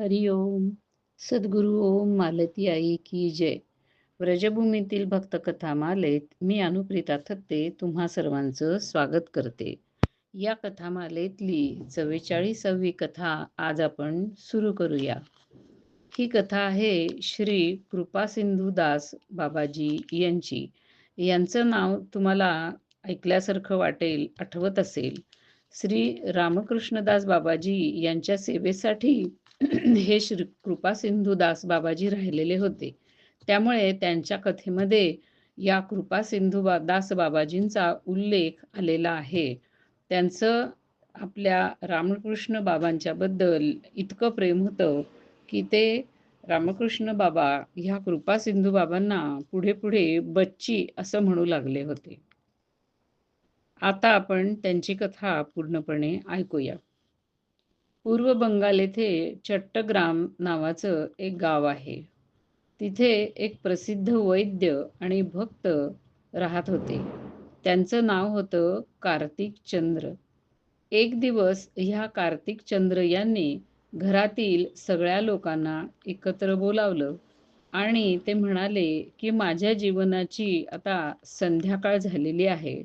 हरि ओम. सद्गुरु ओम मालती आई की जय. व्रजभूमीतील भक्तकथा मालेत मी अनुप्रिता थत्ते तुम्हा सर्वांचं स्वागत करते. या कथामालेतली चव्वेचाळीसावी कथा आज आपण सुरू करूया. ही कथा आहे श्री कृपा दास बाबाजी यांची. यांचं नाव तुम्हाला ऐकल्यासारखं वाटेल आठवत असेल. श्री रामकृष्णदास बाबाजी यांच्या सेवेसाठी हे श्री कृपा सिंधू दास बाबाजी राहिलेले होते. त्यामुळे त्यांच्या कथेमध्ये या कृपा सिंधू बा दास बाबाजींचा उल्लेख आलेला आहे. त्यांचं आपल्या रामकृष्ण बाबांच्या बद्दल इतकं प्रेम होतं की ते रामकृष्ण बाबा ह्या कृपा सिंधू बाबांना पुढे पुढे बच्ची असं म्हणू लागले होते. आता आपण त्यांची कथा पूर्णपणे ऐकूया. पूर्व बंगाल येथे चट्टग्राम नावाचं एक गाव आहे. तिथे एक प्रसिद्ध वैद्य आणि भक्त राहत होते. त्यांचं नाव होतं कार्तिक चंद्र. एक दिवस ह्या कार्तिक चंद्र यांनी घरातील सगळ्या लोकांना एकत्र बोलावलं आणि ते म्हणाले की माझ्या जीवनाची आता संध्याकाळ झालेली आहे.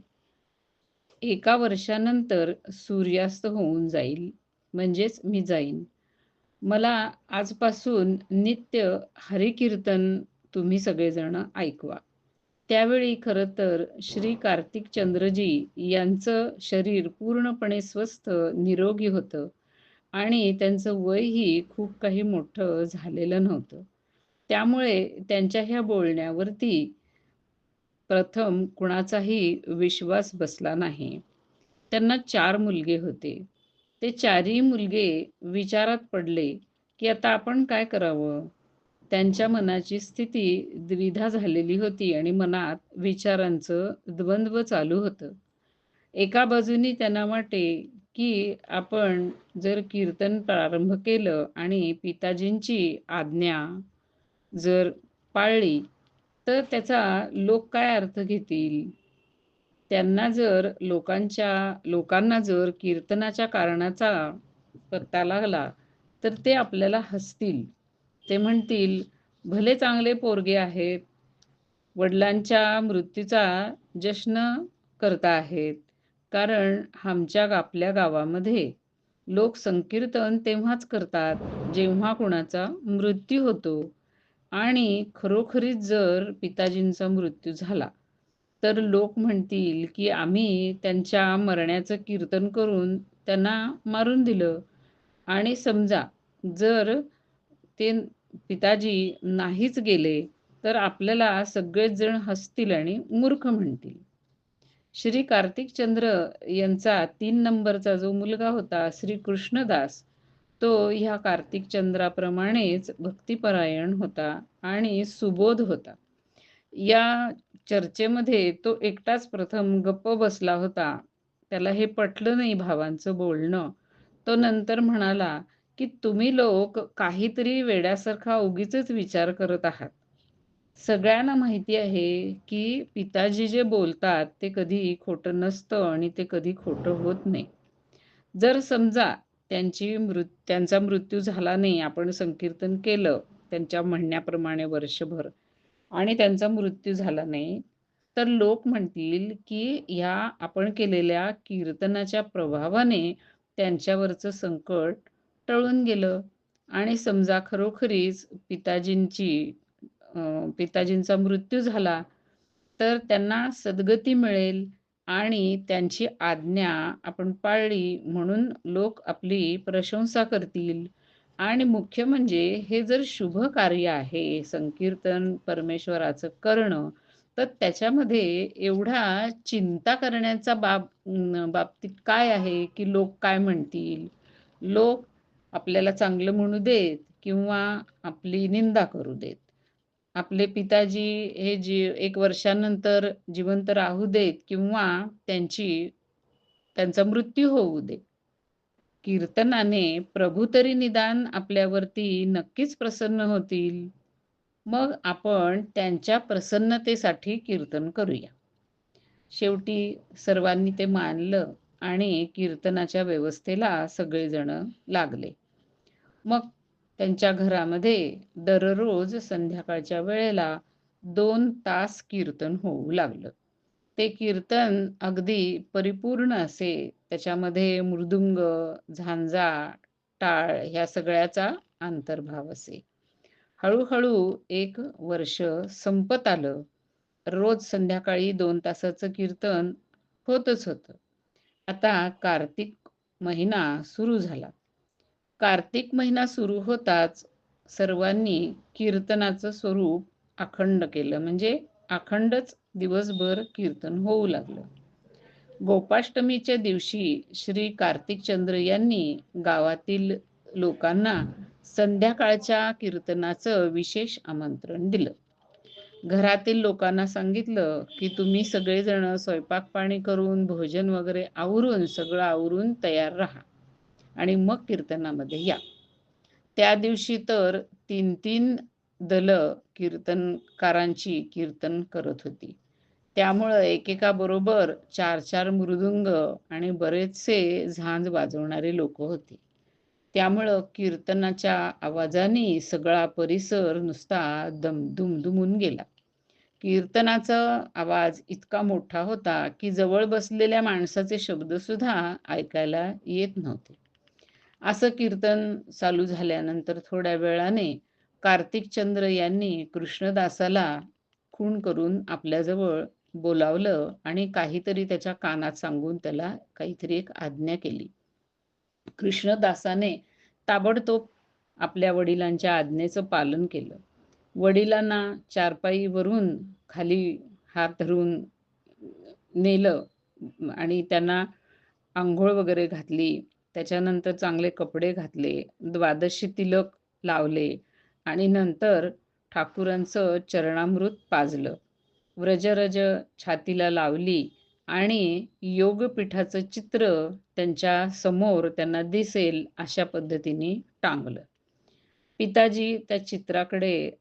एका वर्षानंतर सूर्यास्त होऊन जाईल. म्हणजेच मी जाईन. मला आजपासून नित्य हरिकीर्तन तुम्ही सगळेजण ऐकवा. त्यावेळी खरं तर श्री कार्तिक चंद्रजी यांचं शरीर पूर्णपणे स्वस्थ निरोगी होतं आणि त्यांचं वयही खूप काही मोठं झालेलं नव्हतं. त्यामुळे त्यांच्या ह्या बोलण्यावरती प्रथम कुणाचाही विश्वास बसला नाही. त्यांना चार मुलगे होते. ते चारही मुलगे विचारात पडले की आता आपण काय करावं? त्यांच्या मनाची स्थिती द्विधा झालेली होती आणि मनात विचारांचं द्वंद्व चालू होतं. एका बाजूनी त्यांना वाटे की आपण जर कीर्तन प्रारंभ केलं आणि पिताजींची आज्ञा जर पाळली तर त्याचा लोक काय अर्थ घेतील? त्यांना जर लोकांच्या लोकांना जर कीर्तनाच्या कारणाचा पत्ता लागला तर ते आपल्याला हसतील. ते म्हणतील भले चांगले पोरगे आहेत वडिलांच्या मृत्यूचा जश्न करता आहेत कारण आमच्या आपल्या गावामध्ये लोक संकीर्तन तेव्हाच करतात जेव्हा कुणाचा मृत्यू होतो आणि खरोखरीच जर पिताजींचा मृत्यू झाला तर लोक म्हणतील की आम्ही त्यांच्या मरण्याचं कीर्तन करून त्यांना मारून दिलं. आणि समजा जर ते पिताजी नाहीच गेले तर आपल्याला सगळेच जण हसतील आणि मूर्ख म्हणतील. श्री कार्तिक चंद्र यांचा तीन नंबरचा जो मुलगा होता श्री कृष्णदास तो ह्या कार्तिक चंद्राप्रमाणेच भक्तिपरायण होता आणि सुबोध होता. या चर्चेमध्ये तो एकटाच प्रथम गप्प बसला होता. त्याला हे पटलं नाही भावांचं बोलणं. तो नंतर म्हणाला की तुम्ही लोक काहीतरी वेड्यासारखा उगीच विचार करत आहात. सगळ्यांना माहिती आहे की पिताजी जे बोलतात ते कधी खोटं नसतं आणि ते कधी खोटं होत नाही. जर समजा त्यांची मृत त्यांचा मृत्यू झाला नाही आपण संकीर्तन केलं त्यांच्या म्हणण्याप्रमाणे वर्षभर. आणि त्यांचा मृत्यू झाला नाही. तर लोक म्हणतील की ह्या आपण केलेल्या कीर्तनाच्या प्रभावाने त्यांच्यावरचं संकट टळून गेलं. आणि समजा खरोखरीच पिताजींची पिताजींचा मृत्यू झाला तर त्यांना सद्गती मिळेल आणि त्यांची आज्ञा आपण पाळली म्हणून लोक आपली प्रशंसा करतील. आणि मुख्य म्हणजे हे जर शुभ कार्य आहे संकीर्तन परमेश्वराचं करणं तर त्याच्यामध्ये एवढा चिंता करण्याचा बाब बाबतीत काय आहे की लोक काय म्हणतील? लोक आपल्याला चांगलं म्हणू देत किंवा आपली निंदा करू देत? आपले पिताजी हे जी एक वर्षानंतर जिवंत राहू देत किंवा त्यांची त्यांचा मृत्यू होऊ दे कीर्तनाने प्रभू तरी निदान आपल्यावरती नक्कीच प्रसन्न होतील. मग आपण त्यांच्या प्रसन्नतेसाठी कीर्तन करूया. शेवटी सर्वांनी ते मानलं आणि कीर्तनाच्या व्यवस्थेला सगळेजण लागले. मग त्यांच्या घरामध्ये दररोज संध्याकाळच्या वेळेला दोन तास कीर्तन होऊ लागलं. ते कीर्तन अगदी परिपूर्ण असे त्याच्यामध्ये मृदुंग झांजा टाळ ह्या सगळ्याचा अंतर्भाव असे. हळूहळू एक वर्ष संपत आलं. रोज संध्याकाळी दोन तासाचं कीर्तन होतच होतं. आता कार्तिक महिना सुरू झाला. कार्तिक महिना सुरू होताच सर्वांनी कीर्तनाचं स्वरूप अखंड केलं. म्हणजे अखंडच दिवसभर कीर्तन होऊ लागलं. गोपाष्टमीच्या दिवशी श्री कार्तिक चंद्र यांनी गावातील लोकांना संध्याकाळच्या कीर्तनाचं विशेष आमंत्रण दिलं. घरातील लोकांना सांगितलं की तुम्ही सगळेजण स्वयंपाक पाणी करून भोजन वगैरे आवरून सगळं आवरून तयार राहा आणि मग कीर्तनामध्ये या. त्या दिवशी तर तीन तीन दल कीर्तनकारांची कीर्तन करत होती. त्यामुळं एकेका बरोबर चार चार मृदुंग आणि बरेचसे झांज वाजवणारे लोक होते. त्यामुळं कीर्तनाच्या आवाजाने सगळा परिसर नुसता दम दुमदुमून गेला. कीर्तनाचा आवाज इतका मोठा होता की जवळ बसलेल्या माणसाचे शब्द सुद्धा ऐकायला येत नव्हते. असं कीर्तन चालू झाल्यानंतर थोड्या वेळाने कार्तिक चंद्र यांनी कृष्णदासाला खून करून आपल्याजवळ बोलावलं आणि काहीतरी त्याच्या कानात सांगून त्याला काहीतरी एक आज्ञा केली. कृष्णदासाने ताबडतोब आपल्या वडिलांच्या आज्ञेचं पालन केलं. वडिलांना चारपाईवरून खाली हात धरून नेलं आणि त्यांना आंघोळ वगैरे घातली. त्याच्यानंतर चांगले कपडे घातले द्वादशी तिलक लावले आणि नंतर ठाकूरांचं चरणामृत पाजलं. व्रजरज छातीला लावली आणि योगपीठाचं चित्र त्यांच्यासमोर त्यांना दिसेल अशा पद्धतीने टांगलं. पिताजी त्या चित्राकडे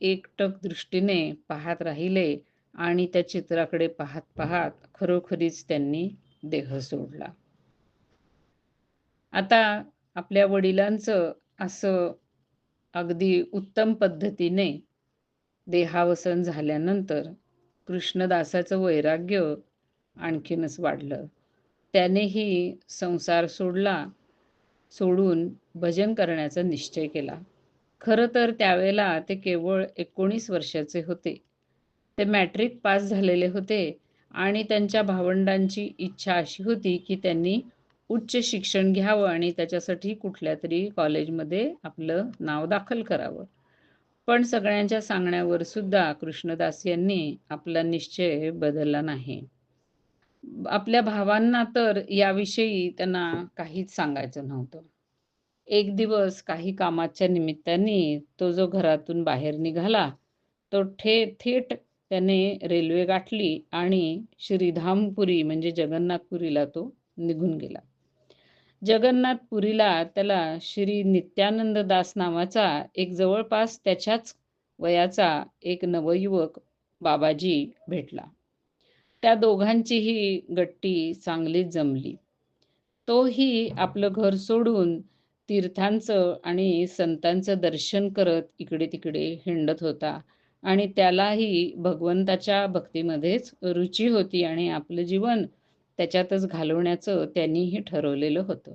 एकटक दृष्टीने पाहत राहिले आणि त्या चित्राकडे पाहत पाहत खरोखरीच त्यांनी देह सोडला. आता आपल्या वडिलांचं असं अगदी उत्तम पद्धतीने देहावसन झाल्यानंतर कृष्णदासाचं वैराग्य आणखीनच वाढलं. त्यानेही संसार सोडला सोडून भजन करण्याचा निश्चय केला. खरं तर त्यावेळेला ते केवळ एकोणीस वर्षाचे होते. ते मॅट्रिक पास झालेले होते आणि त्यांच्या भावंडांची इच्छा अशी होती की त्यांनी उच्च शिक्षण घ्यावं आणि त्याच्यासाठी कुठल्या तरी कॉलेजमध्ये आपलं नाव दाखल करावं. पण सगळ्यांच्या सांगण्यावर सुद्धा कृष्णदास यांनी आपला निश्चय बदलला नाही. आपल्या भावांना तर याविषयी त्यांना काहीच सांगायचं नव्हतं. एक दिवस काही कामाच्या निमित्ताने तो जो घरातून बाहेर निघाला तो ठे थेट त्याने रेल्वे गाठली आणि श्रीधामपुरी म्हणजे जगन्नाथपुरीला तो निघून गेला. जगन्नाथपुरीला त्याला श्री नित्यानंद दास नावाचा एक जवळपास त्याच्याच वयाचा एक नवयुवक बाबाजी भेटला. त्या दोघांचीही गट्टी चांगलीच जमली. तोही आपलं घर सोडून तीर्थांचं आणि संतांचं दर्शन करत इकडे तिकडे हिंडत होता आणि त्यालाही भगवंताच्या भक्तीमध्येच रुची होती आणि आपलं जीवन त्याच्यातच घालवण्याचं त्यांनीही ठरवलेलं होतं.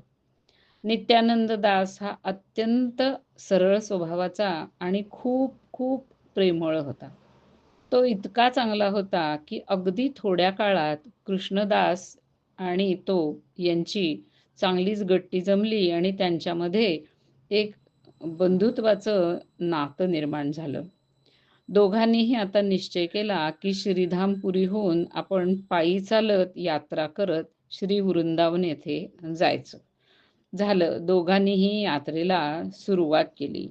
नित्यानंद दास हा अत्यंत सरळ स्वभावाचा आणि खूप खूप प्रेमळ होता. तो इतका चांगला होता की अगदी थोड्या काळात कृष्णदास आणि तो यांची चांगलीच गट्टी जमली आणि त्यांच्यामध्ये एक बंधुत्वाचं नातं निर्माण झालं. दोघांनीही आता निश्चय केला की श्रीधामपुरी होऊन आपण पायी चालत यात्रा करत श्री वृंदावन येथे जायचं. झालं. दोघांनीही यात्रेला सुरुवात केली.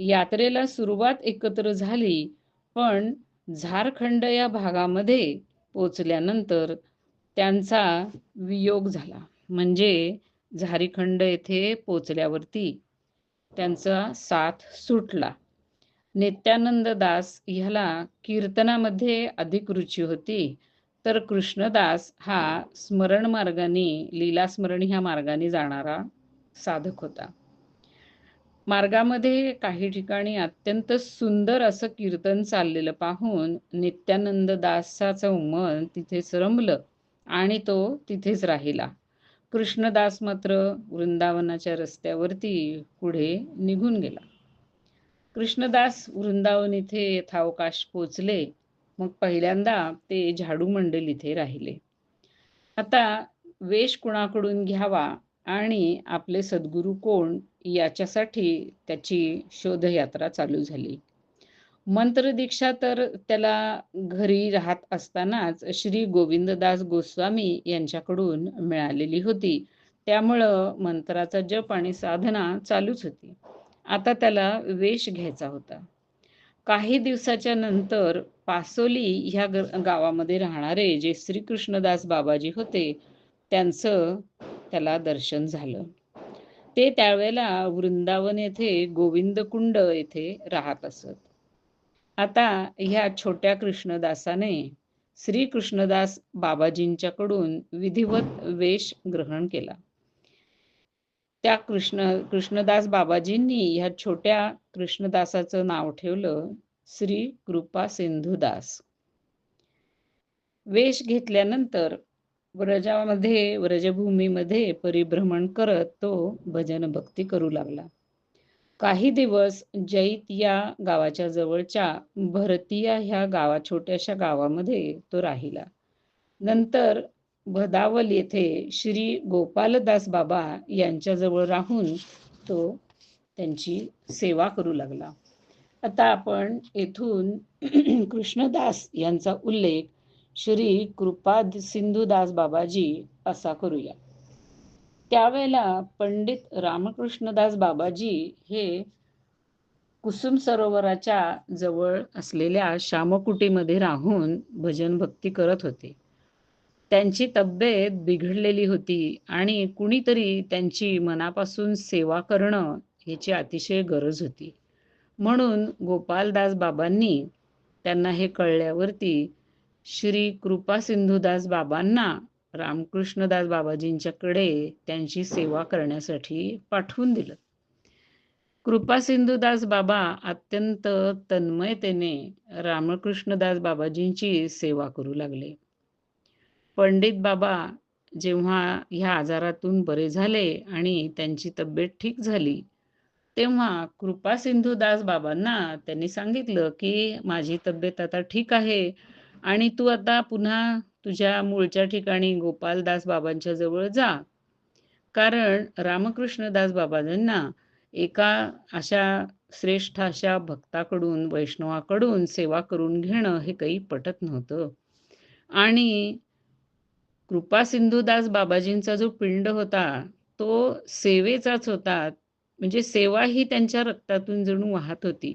यात्रेला सुरुवात एकत्र झाली पण झारखंड या भागामध्ये पोचल्यानंतर त्यांचा वियोग झाला. म्हणजे झारीखंड येथे पोचल्यावरती त्यांचा साथ सुटला. नित्यानंद दास ह्याला कीर्तनामध्ये अधिक रुची होती. तर कृष्णदास हा स्मरण मार्गाने लीला स्मरण ह्या मार्गाने जाणारा साधक होता. मार्गामध्ये काही ठिकाणी अत्यंत सुंदर असं कीर्तन चाललेलं पाहून नित्यानंद दासाचं मन तिथेच रमलं आणि तो तिथेच राहिला. कृष्णदास मात्र वृंदावनाच्या रस्त्यावरती पुढे निघून गेला. कृष्णदास वृंदावन इथे यथावकाश पोचले. मग पहिल्यांदा ते झाडू मंडल इथे राहिले. आता वेश कुणाकडून घ्यावा आणि आपले सद्गुरू कोण याच्यासाठी त्याची शोधयात्रा चालू झाली. मंत्र दीक्षा तर त्याला घरी राहत असतानाच श्री गोविंददास गोस्वामी यांच्याकडून मिळालेली होती. त्यामुळं मंत्राचा जप आणि साधना चालूच होती. आता त्याला वेश घ्यायचा होता. काही दिवसाच्या नंतर पासोली ह्या गावामध्ये राहणारे जे श्रीकृष्णदास बाबाजी होते त्यांचं त्याला दर्शन झालं. ते त्यावेळेला वृंदावन येथे गोविंदकुंड येथे राहत असत. आता ह्या छोट्या कृष्णदासाने श्री कृष्णदास बाबाजींच्याकडून विधिवत वेश ग्रहण केला. त्या कृष्ण कृष्णदास बाबाजींनी ह्या छोट्या कृष्णदासाचं नाव ठेवलं श्री कृपा सिंधुदास. वेश घेतल्यानंतर व्रजामध्ये व्रजभूमीमध्ये परिभ्रमण करत तो भजन भक्ती करू लागला. काही दिवस जैत या गावाच्या जवळच्या भरतिया ह्या गावा छोट्याशा गावामध्ये तो राहिला. नंतर भदावल येथे श्री गोपालदास बाबा यांच्याजवळ राहून तो त्यांची सेवा करू लागला. आता आपण येथून कृष्णदास यांचा उल्लेख श्री कृपाद सिंधुदास बाबाजी असा करूया. त्यावेळेला पंडित रामकृष्णदास बाबाजी हे कुसुम सरोवराच्या जवळ असलेल्या श्यामकुटीमध्ये राहून भजन भक्ती करत होते. त्यांची तब्येत बिघडलेली होती आणि कुणीतरी त्यांची मनापासून सेवा करणं ह्याची अतिशय गरज होती. म्हणून गोपालदास बाबांनी त्यांना हे कळल्यावरती श्री कृपासिंधुदास बाबांना रामकृष्णदास बाबाजींच्याकडे त्यांची सेवा करण्यासाठी पाठवून दिलं. कृपासिंधुदास बाबा अत्यंत तन्मयतेने रामकृष्णदास बाबाजींची सेवा करू लागले. पंडित बाबा जेव्हा ह्या आजारातून बरे झाले आणि त्यांची तब्येत ठीक झाली तेव्हा कृपा सिंधुदास बाबांना त्यांनी सांगितलं की माझी तब्येत आता ठीक आहे आणि तू आता पुन्हा तुझ्या मूळच्या ठिकाणी गोपालदास बाबांच्या जवळ जा. कारण रामकृष्णदास बाबांना एका अशा श्रेष्ठ अशा भक्ताकडून वैष्णवाकडून सेवा करून घेणं हे काही पटत नव्हतं. आणि कृपा सिंधुदास बाबाजींचा जो पिंड होता तो सेवेचाच होता. म्हणजे सेवा ही त्यांच्या रक्तातून जणू वाहत होती.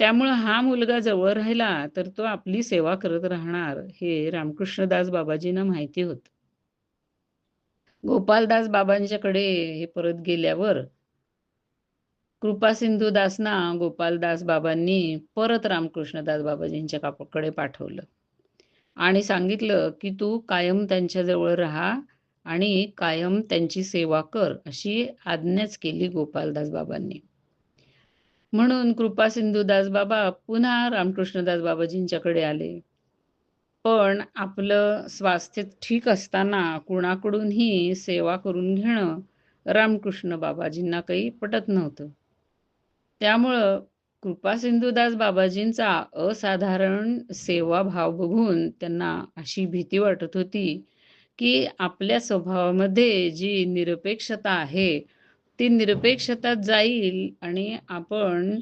त्यामुळं हा मुलगा जवळ राहिला तर तो आपली सेवा करत राहणार हे रामकृष्णदास बाबाजींना माहिती होत. गोपालदास बाबांच्याकडे हे परत गेल्यावर कृपा सिंधुदासना गोपालदास बाबांनी परत रामकृष्णदास बाबाजींच्या कापकडे पाठवलं. आणि सांगितलं की तू कायम त्यांच्याजवळ राहा आणि कायम त्यांची सेवा कर अशी आज्ञाच केली गोपालदास बाबांनी. म्हणून कृपा सिंधुदास बाबा पुन्हा रामकृष्णदास बाबाजींच्याकडे आले. पण आपलं स्वास्थ्य ठीक असताना कुणाकडूनही सेवा करून घेणं रामकृष्ण बाबाजींना काही पटत नव्हतं. त्यामुळं कृपा सिंधुदास बाबाजींचा असाधारण सेवाभाव बघून त्यांना अशी भीती वाटत होती की आपल्या स्वभावामध्ये जी निरपेक्षता आहे ती निरपेक्षता जाईल आणि आपण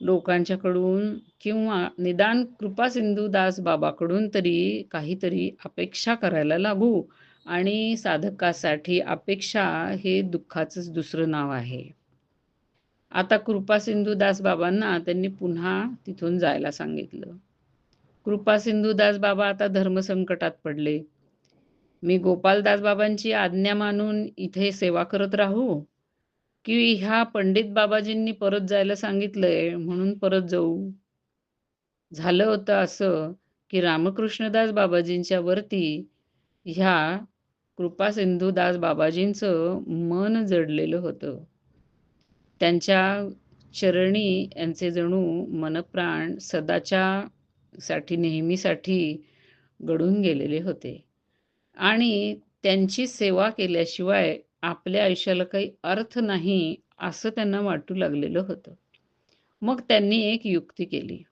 लोकांच्याकडून किंवा निदान कृपा सिंधुदास बाबाकडून तरी काहीतरी अपेक्षा करायला लागू आणि साधकासाठी अपेक्षा हे दुःखाचंच दुसरं नाव आहे. आता कृपा दास बाबांना त्यांनी पुन्हा तिथून जायला सांगितलं. कृपा दास बाबा आता धर्मसंकटात पडले. मी गोपालदास बाबांची आज्ञा मानून इथे सेवा करत राहू? की ह्या पंडित बाबाजींनी परत जायला सांगितलंय म्हणून परत जाऊ? झालं होतं असं की रामकृष्णदास बाबाजींच्या वरती ह्या कृपा सिंधुदास बाबाजींचं मन जडलेलं होतं. त्यांच्या चरणी यांचे जणू मनप्राण सदाच्या साठी नेहमीसाठी घडून गेलेले होते. आणि त्यांची सेवा केल्याशिवाय आपल्या आयुष्याला काही अर्थ नाही असं त्यांना वाटू लागलेलं होतं. मग त्यांनी एक युक्ती केली.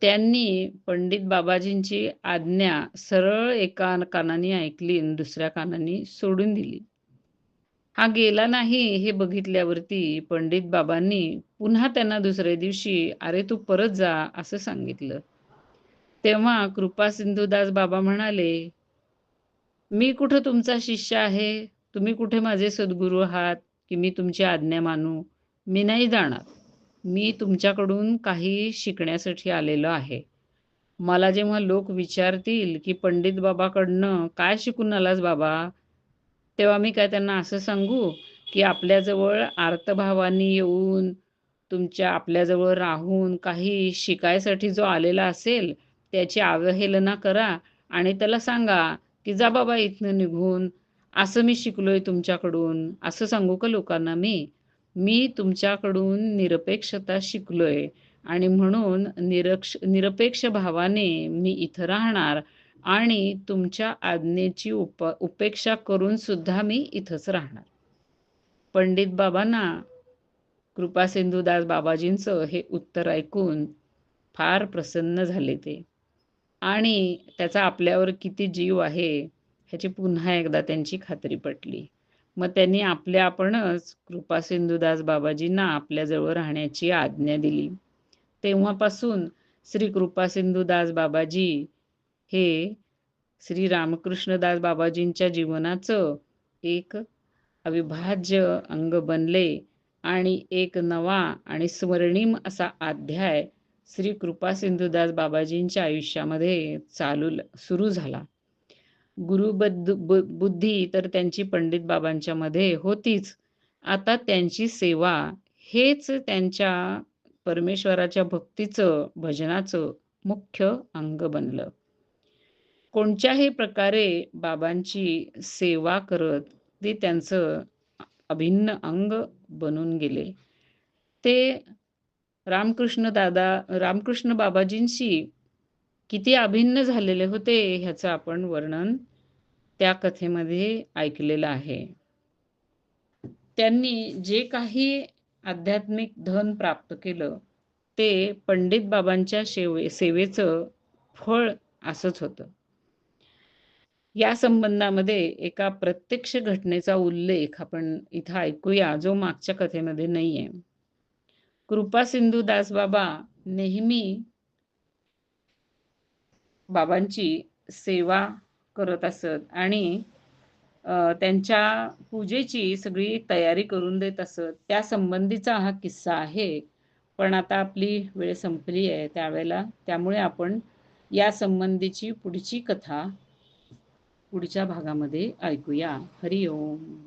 त्यांनी पंडित बाबाजींची आज्ञा सरळ एका कानाने ऐकली आणि दुसऱ्या कानाने सोडून दिली. हा गेला नाही हे बघितल्यावरती पंडित बाबांनी पुन्हा त्यांना दुसऱ्या दिवशी अरे तू परत जा असं सांगितलं. तेव्हा कृपा सिंधुदास बाबा म्हणाले मी कुठं तुमचा शिष्य आहे? तुम्ही कुठे माझे सद्गुरू आहात की मी तुमची आज्ञा मानू? मी नाही जाणार. मी तुमच्याकडून काही शिकण्यासाठी आलेलो आहे. मला जेव्हा लोक विचारतील की पंडित बाबाकडनं काय शिकून आलास बाबा? तेव्हा मी काय त्यांना असं सांगू की आपल्याजवळ आर्तभावानी येऊन तुमच्या आपल्याजवळ राहून काही शिकायसाठी जो आलेला असेल त्याची अवहेलना करा आणि त्याला सांगा की जा बाबा इथनं निघून असं मी शिकलोय तुमच्याकडून असं सांगू का लोकांना मी? मी तुमच्याकडून निरपेक्षता शिकलोय आणि म्हणून निरक्ष निरपेक्ष भावाने मी इथं राहणार आणि तुमच्या आज्ञेची उप उपेक्षा करून सुद्धा मी इथंच राहणार. पंडित बाबांना कृपासिंधुदास बाबाजींचं हे उत्तर ऐकून फार प्रसन्न झाले ते. आणि त्याचा आपल्यावर किती जीव आहे ह्याची पुन्हा एकदा त्यांची खात्री पटली. मग त्यांनी आपल्या आपणच कृपा सिंधुदास बाबाजींना आपल्याजवळ राहण्याची आज्ञा दिली. तेव्हापासून श्री कृपा सिंधुदास बाबाजी हे श्री रामकृष्णदास बाबाजींच्या जीवनाचं एक अविभाज्य अंग बनले आणि एक नवा आणि स्वर्णिम असा अध्याय श्री कृपा सिंधुदास बाबाजींच्या आयुष्यामध्ये चालू सुरू झाला. गुरुबद्ध बुद्धी तर त्यांची पंडित बाबांच्या मध्ये होतीच. आता त्यांची सेवा हेच त्यांच्या परमेश्वराच्या भक्तीचं भजनाचं मुख्य अंग बनलं. कोणत्याही प्रकारे बाबांची सेवा करत ते त्यांचं अभिन्न अंग बनून गेले. ते रामकृष्ण दादा रामकृष्ण बाबाजींशी किती अभिन्न झालेले होते ह्याचं आपण वर्णन त्या कथेमध्ये ऐकलेलं आहे. त्यांनी जे काही आध्यात्मिक धन प्राप्त केलं ते पंडित बाबांच्या शेवे सेवेचं फळ असंच होतं. या संबंधामध्ये एका प्रत्यक्ष घटनेचा उल्लेख आपण इथं ऐकूया जो मागच्या कथेमध्ये नाहीये. कृपा सिंधू दास बाबा नेहमी बाबांची सेवा करत असत आणि त्यांच्या पूजेची सगळी तयारी करून देत असत. त्या संबंधीचा हा किस्सा आहे पण आता आपली वेळ संपली आहे त्यावेळेला. त्यामुळे आपण या संबंधीची पुढची कथा पुढच्या भागामध्ये ऐकूया. हरिओम.